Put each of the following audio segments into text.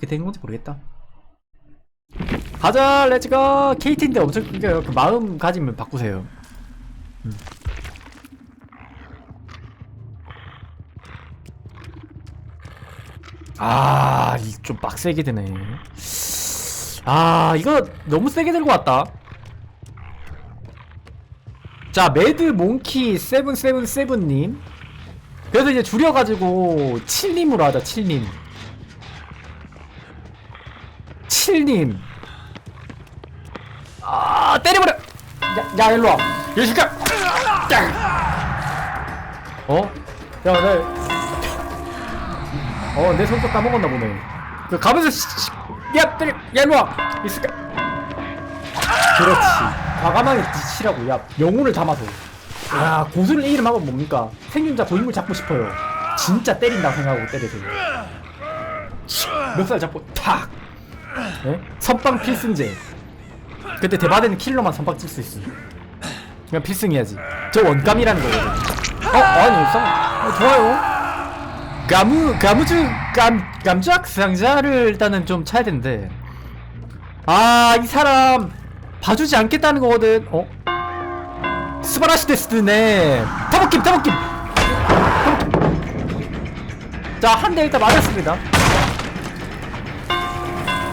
그된 건지 모르겠다. 가자, 렛츠고! KT인데 엄청 끊겨요. 그 마음가짐을 바꾸세요. 음. 아, 이좀 빡세게 되네. 아, 이거 너무 세게 들고 왔다. 자, 매드 몽키 세븐세븐세븐님. 그래서 이제 줄여가지고 7님으로 하자, 7님. 7님. 아, 때려버려! 야, 야, 일로와. 짱! 어? 야, 내. 어, 내 손톱 까먹었나 보네. 그, 가면서, 씨, 씨, 야, 때려! 야, 일로와! 이 새끼야! 그렇지. 과감하게 뒤치라고. 야, 영혼을 담아서. 야, 고수를 이름 하면 뭡니까? 생존자 고인물 잡고 싶어요. 진짜 때린다 생각하고 때리세요. 멱살 잡고 탁. 예? 선빵 필승제. 그때 대바대는 킬러만 선빵 칠 수 있어. 그냥 필승해야지. 저 원감이라는 거거든. 어, 아니, 쌍, 어, 좋아요. 가무, 가무주, 감, 감작 상자를 일단은 좀 차야 되는데. 아, 이 사람 봐주지 않겠다는 거거든. 어? 스바라시 데스네. 타보킴, 타보킴. 자, 한 대 일단 맞았습니다.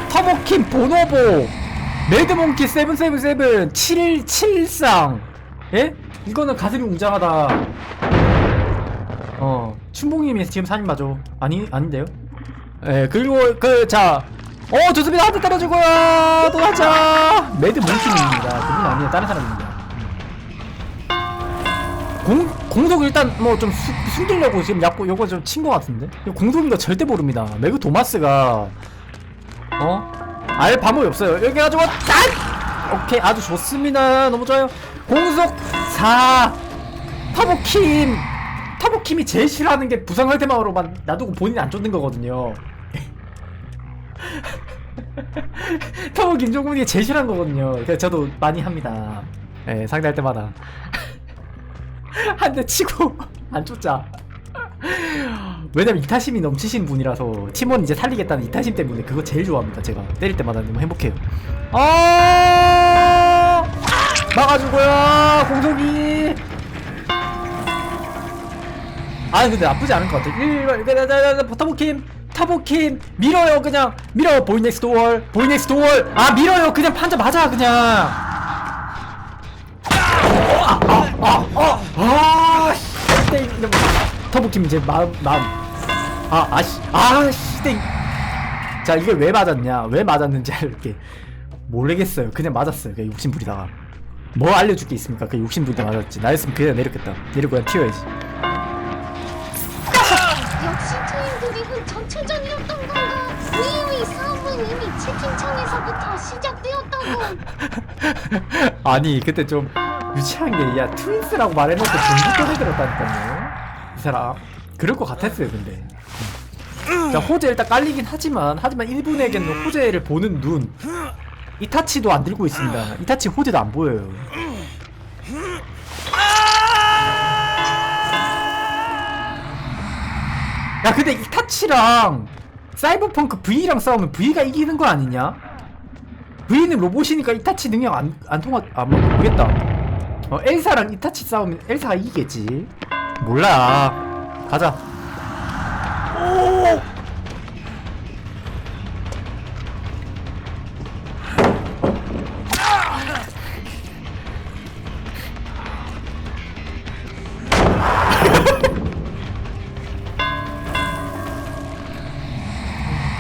터보킴 보노보 매드몽키 세븐세븐세븐 773 예? 이거는 가슴이 웅장하다. 어 춘봉님이 지금 사진 맞아 아니 아닌데요? 예 그리고 그자 어 좋습니다. 한대 때려주고요. 또 하자. 매드몽키님입니다. 그분 아니에요. 다른 사람입니다. 공, 공속 일단 뭐 좀 숨기려고 지금 약고 요거 좀친거 같은데? 공속인 거 절대 모릅니다. 매그 도마스가 어? 알 방법이 없어요. 여기 가지고 딱! 오케이 아주 좋습니다. 너무 좋아요. 공속 4 타보킴 타보킴이 제일 싫어하는 게 부상 상태만으로만 놔두고 본인 안 쫓는 거거든요. 타보 김종국이 제일 싫어하는 거거든요. 그래서 저도 많이 합니다. 예, 상대할 때마다 한 대 치고 안 쫓자. 왜냐면 이타심이 넘치신 분이라서 팀원 이제 살리겠다는 이타심 때문에 그거 제일 좋아합니다 제가. 때릴 때마다 너무 행복해요. 아! 막아주고요 공속이. 아 근데 나쁘지 않은 것 같아. 1 타보킴 타보킴. 밀어요 그냥. 밀어 보이 넥스트 월. 보이 넥스트 월아 밀어요. 그냥 판자 맞아 그냥. 아아아아 터보킴 이제 마음 마음 아 아씨 아씨 땡. 자 이게 왜 맞았냐? 왜 맞았는지 이렇게. 모르겠어요. 그냥 맞았어요. 그냥 욕심 부리다가. 뭐 알려줄 게 있습니까? 그 욕심 부리다가 맞았지. 나였으면 그냥 내렸겠다. 내리고 그냥 튀어야지. 역시 트윈 드립은 전체전이었던 건가? 위위 싸움은 이미 채팅창에서부터 시작되었다고. 아니 그때 좀 유치한 게 야 트윈스라고 말해놓고 중국 떠들 들었다니까요. 이 사람. 그럴 것 같았어요 근데 자 호재 일단 깔리긴 하지만 하지만 일본에게는 호재를 보는 눈 이타치도 안 들고 있습니다 이타치 호재도 안 보여요 야 근데 이타치랑 사이버펑크 V랑 싸우면 V가 이기는 거 아니냐? V는 로봇이니까 이타치 능력 안, 안 통하, 아, 뭐, 모르겠다. 어, 엘사랑 이타치 싸우면 엘사가 이기겠지. 몰라. 가자.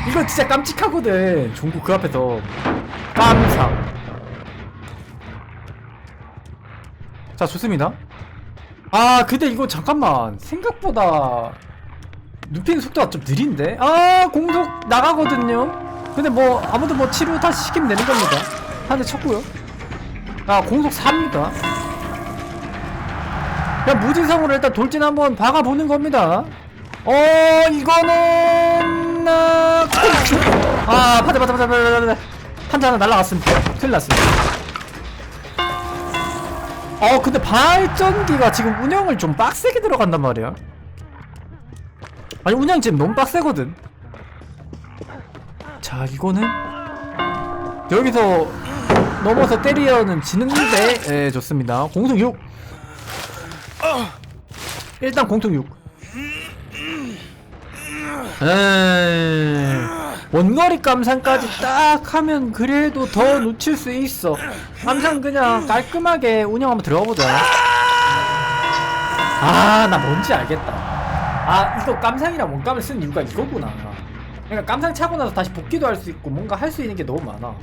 이거 진짜 깜찍하거든. 종국 그 앞에서 깜상. 자 좋습니다. 아 근데 이거 잠깐만 생각보다 눕히는 속도가 좀 느린데? 아 공속 나가거든요. 근데 뭐 아무도 뭐 치료 다시 시키면 되는 겁니다. 한 대 쳤고요. 아 공속 4입니다. 그냥 무지성으로 일단 돌진 한번 박아보는 겁니다. 어 이거는 아, 아 파자 파자 파자 파자 판자 하나 날라갔습니다. 큰일 났습니다. 어 근데 발전기가 지금 운영을 좀 빡세게 들어간단 말이야. 아니 운영 지금 너무 빡세거든. 자 이거는 여기서 넘어서 때리려는 지는데 예 좋습니다 공속 6 일단 공속 6 원거리 감상까지 딱 하면 그래도 더 놓칠 수 있어. 감상 그냥 깔끔하게 운영 한번 들어가보자. 아 나 뭔지 알겠다. 아 이거 깜상이랑 원감을 쓴 이유가 이거구나. 그러니까 깜상 차고 나서 다시 복귀도 할 수 있고 뭔가 할 수 있는 게 너무 많아.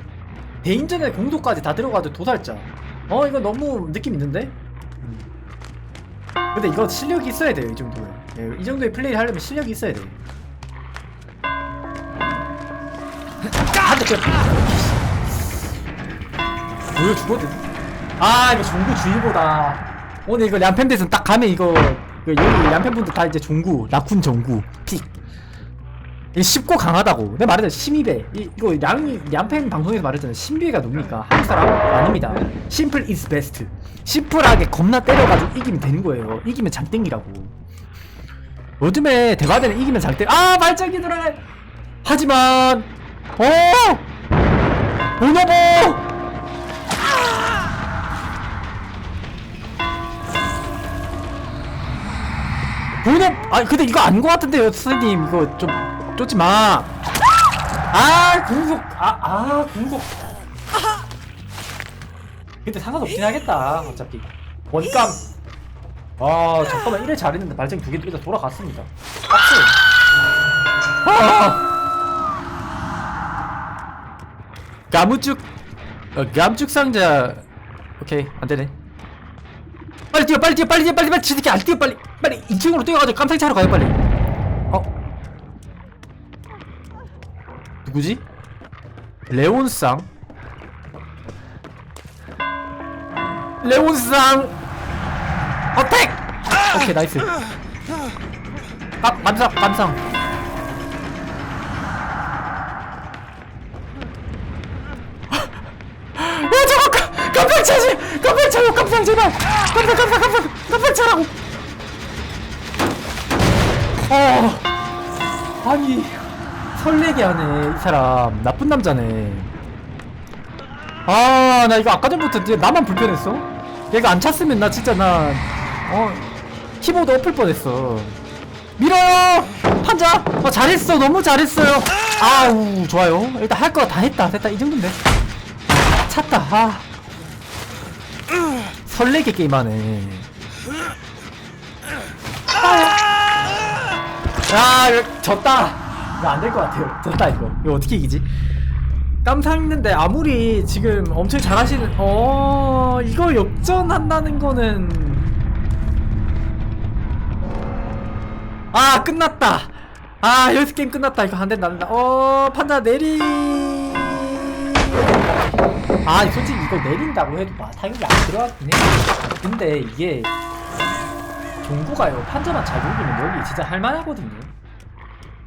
대인전에 공도까지 다 들어가도 도살자. 어 이거 너무 느낌 있는데? 음. 근데 이거 실력이 있어야 돼요 이 정도에 예, 이 정도의 플레이를 하려면 실력이 있어야 돼 한대 그냥 보여 주거든. 아 이거 종구 주의보다. 오늘 이거 량팬데스는 딱 가면 이거 이거 여기 량팬분들 다 이제 종구 라쿤 정구 픽. 이게 쉽고 강하다고. 내가 말했잖아 심의배. 이, 이거 양, 양팬 방송에서 말했잖아 심비가 뭡니까? 한국 사람 아닙니다. 심플 is best. 심플하게 겁나 때려가지고 이기면 되는 거예요. 이기면 장땡이라고. 요즘에 대바대는 이기면 장땡 아 발전기 들어가! 하지만 어 보노보 보노 아 근데 이거 아닌 것 같은데요 선생님 이거 좀 쫓지 마. 아 궁속 아 아 궁속. 근데 상관없긴 하겠다 어차피 원감. 아 잠깐만 이래 잘했는데 발전 두개 두개 다 돌아갔습니다. 박수. 아. 가무쭉 어, 감축 상자. 오케이 안되네. 빨리 뛰어 빨리 뛰어 빨리 뛰어 빨리 빨리 지들끼리 안 뛰어 빨리. 빨리 2층으로 뛰어가지고 깜짝 차로 가요 빨리. 어? 누구지? 레온상? 레온상! 어택! 오케이 나이스. 감, 감상 감상 깜빡 제발! 깜빡 깜빡 깜빡 깜빡 차라고! 어. 아니 설레게 하네 이 사람. 나쁜 남자네. 아 나 이거 아까 전부터 나만 불편했어? 얘가 안 찼으면 나 진짜 나어 키보드 엎을 뻔했어. 밀어요 판자! 어, 잘했어. 너무 잘했어요. 아우 좋아요. 일단 할 거 다 했다. 됐다. 이 정도인데. 찼다. 아 설레게 게임하네. 야 이거 졌다. 이거 안될 것 같아요. 졌다 이거. 이거 어떻게 이기지? 깜상 있는데 아무리 지금 엄청 잘하시는 어 이거 역전한다는 거는. 아 끝났다. 아 여기서 게임 끝났다. 이거 안 된다 안된다. 어 판자 내리 아 솔직히 이거 내린다고 해도 막 타격이 안 들어가긴 해. 근데 이게 종구가요. 판자만 잘 돌리면 여기 진짜 할만하거든요.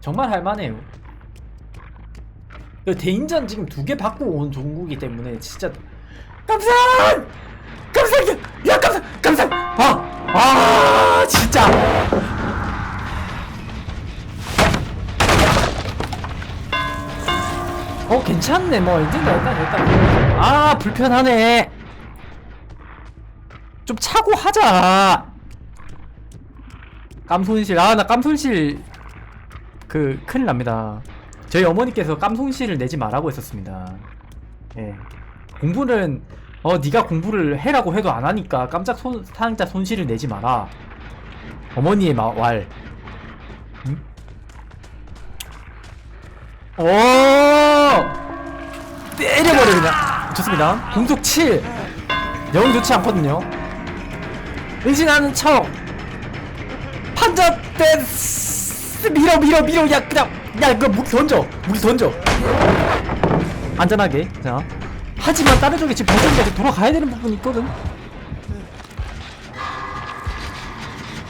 정말 할만해요. 이 대인전 지금 두 개 받고 온 종구기 때문에 진짜 감상 감상 야 감상 감상 아 아 진짜 어 괜찮네. 뭐 인증다 일단 일단 아 불편하네. 좀 차고 하자. 깜손실. 아 나 깜손실. 그 큰일 납니다. 저희 어머니께서 깜손실을 내지 말라고 했었습니다. 예. 공부는 어 네가 공부를 해라고 해도 안 하니까 깜짝 손, 상자 손실을 내지 마라. 어머니의 마, 왈. 응? 오 때려버려 그냥 좋습니다. 공속 7 영 좋지 않거든요. 의진하는 척. 판자 댄스. 밀어 밀어 밀어. 야 그냥 야그 무기 던져. 무기 던져. 안전하게. 자. 하지만 다른 쪽에 지금 발전기가 돌아가야 되는 부분이 있거든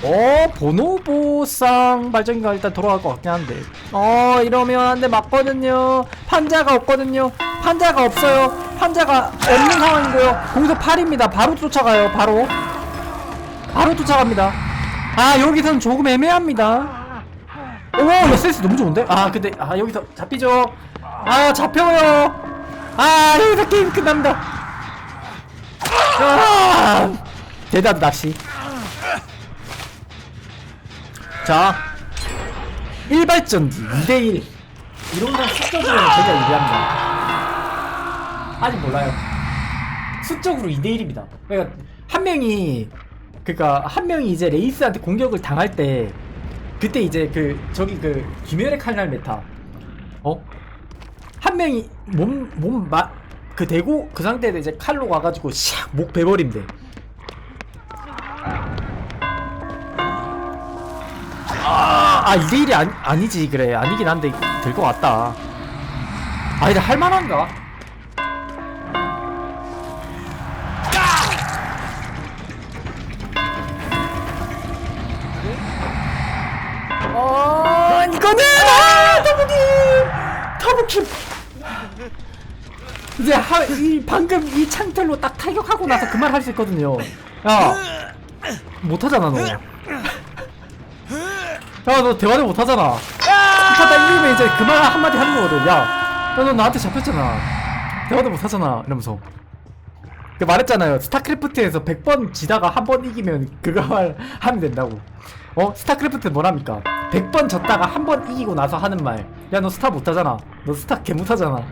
어 보노보상 발전기가 일단 돌아갈 것 같긴 한데. 어 이러면 안돼. 맞거든요. 판자가 없거든요. 판자가 없어요. 판자가 없는 상황이고요. 공속 8입니다. 바로 쫓아가요. 바로. 바로 쫓아갑니다. 아 여기선 조금 애매합니다. 오 SS 너무 좋은데? 아 근데 아 여기서 잡히죠? 아 잡혀요. 아 여기서 게임 끝납니다. 아 대단 낚시 자 일발전기 2대1 이런 건 수적으로는 되게 유리합니다. 아직 몰라요. 수적으로 2대1입니다. 그러니까 한 명이 그니까 한 명이 이제 레이스한테 공격을 당할 때 그때 이제 그 저기 그 김열의 칼날 메타. 어? 한 명이 몸몸그 대고 그 상태에서 이제 칼로 가가지고 샥 목 베버리면 아, 아 2대1이 아니, 아니지. 그래. 아니긴 한데 될 것 같다. 아 이제 할만한가? 어아 이제 하, 이 방금 이 창틀로 딱 타격하고 나서 그 말 할 수 있거든요. 야 못하잖아 너 야 너 대화를 못하잖아. 하다 이기면 이제 그말 한마디 하는 거거든. 야너 나한테 잡혔잖아. 대화도 못하잖아. 이러면서. 그 말했잖아요. 스타크래프트에서 100번 지다가 한 번 이기면 그거 말 하면 된다고. 어? 스타크래프트 뭐랍니까? 100번 졌다가 한 번 이기고 나서 하는 말. 야 너 스타 못하잖아. 너 스타 개 못하잖아.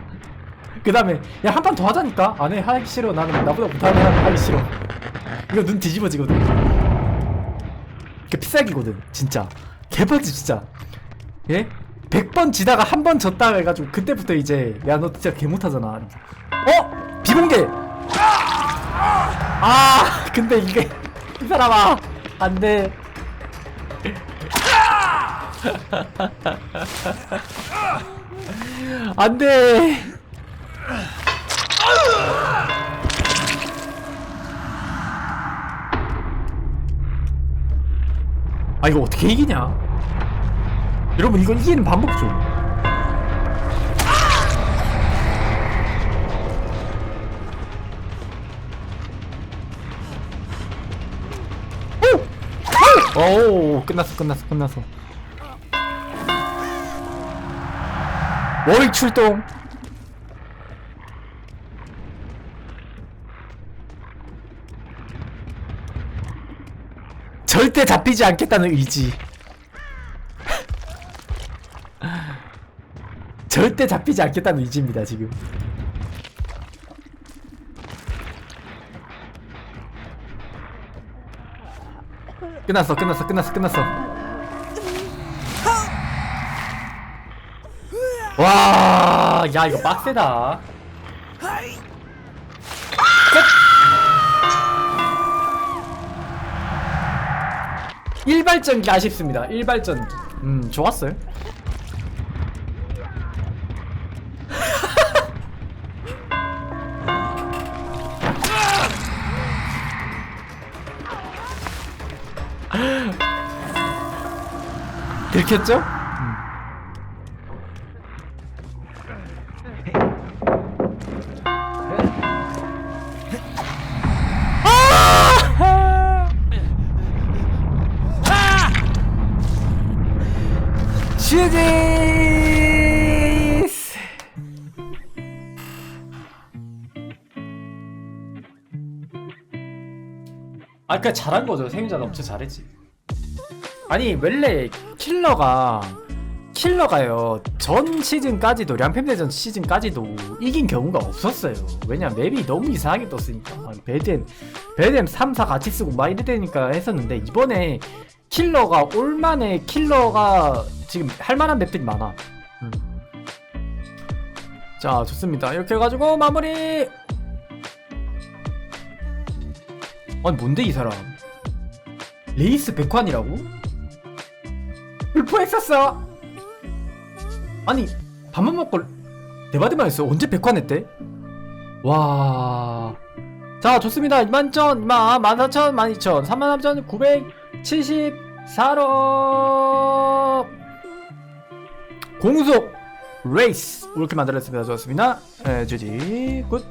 그 다음에 야 한 판 더 하자니까? 안해. 하기 싫어. 나는 나보다 못하는 사람 하기 싫어. 이거 눈 뒤집어지거든. 그 필살기거든 진짜 개빡지 진짜. 예? 100번 지다가 한 번 졌다 해가지고 그때부터 이제 야 너 진짜 개 못하잖아. 어? 비공개! 아! 근데 이게 이 사람아! 안돼. 안돼. 아 이거 어떻게 이기냐 여러분 이거 이기는 방법 좀 오! 오! 끝났어 끝났어 끝났어. 워익 출동. 절대 잡히지 않겠다는 의지 절대 잡히지 않겠다는 의지입니다 지금 끝났어 끝났어 끝났어 끝났어 와, 야 이거 빡세다. 끝! 일발전기 아쉽습니다. 일발전기. 음, 좋았어요. 들켰죠? 슈지스! 아까 잘한 거죠. 세민자가 엄청 잘했지 아니 원래 킬러가 킬러가요. 전 시즌까지도 량팸대전 시즌까지도 이긴 경우가 없었어요. 왜냐 맵이 너무 이상하게 떴으니까. 막 배덴 배덴 3, 4 같이 쓰고 막 이러니까 했었는데 이번에 킬러가 올만에 킬러가 지금 할만한 맵들이 많아. 음. 자 좋습니다. 이렇게 해가지고 마무리! 아니 뭔데 이 사람? 레이스 백환이라고? 불포했었어. 아니 밥만 먹고 대바대만 했어. 언제 백환했대? 와... 자 좋습니다. 2만천 2만 14,000 12,000 33,974로 공속 레이스. 이렇게 만들었습니다. 좋았습니다. 에, 주지 굿